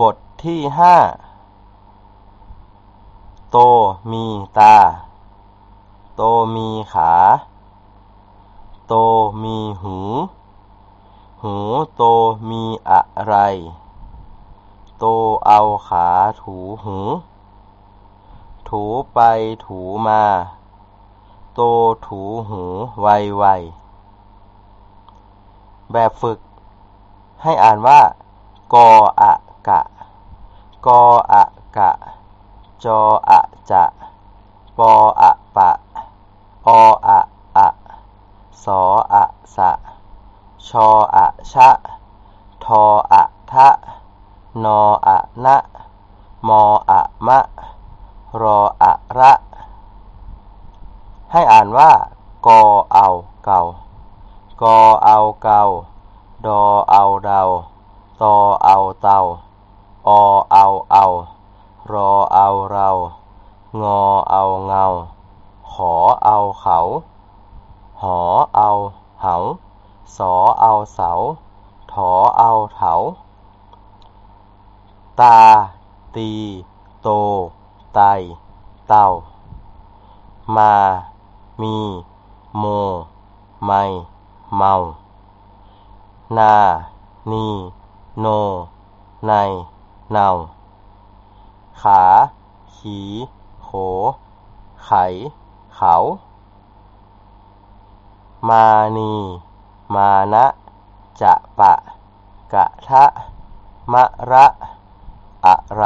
บทที่ห้าโตมีตา โตมีขา โตมีหู หูโตมีอะไร โตเอาขาถูหู ถูไปถูมา โตถูหูไวไวแบบฝึก ให้อ่านว่ากออะ กะ กออะกะ จออะจะปออะปะ ออะอะสออะสะ ชออะชะ ทออะทะ นออะนะ มออะมะ รออะระ ให้อ่านว่า กอเอาเก่า กอเอาเก่า ดอเอาเดา ตอเอาเตา อเอาเอา รอเอาเรา งอเอาเงา ขอเอาเขา หอเอาเหา สอเอาเสา ถอเอาเถา ตา ตี โต ไต เต่ามา มี โม ไมเมา นา นี โน ใน เนาขา ขี โข ไข เขา มานี มานะจะปะ กะทะ มะระ อะไร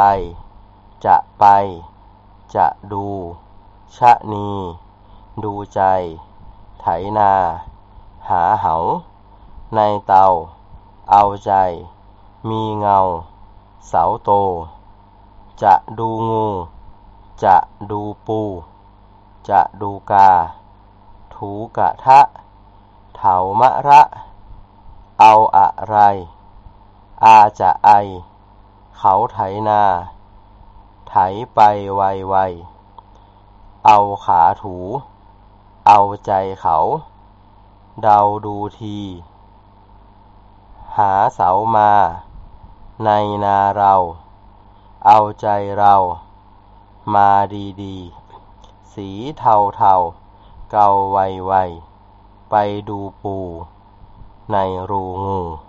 จะไป จะดู ชะนี ดูใจ ไถนา หาเหา ในเตา เอาใจ มีเงา เสาโต จะดูงู จะดูปู จะดูกา ถูกะทะ เถามะระ เอาอะไร อาจะไอ เขาไถนา ไถไปไวไว เอาขาถู เอาใจเขา เดาดูที หาเสามา ในนาเรา เอาใจเรา มาดีๆ สีเทาเทาเกาไวไวไปดูปู ในรูงู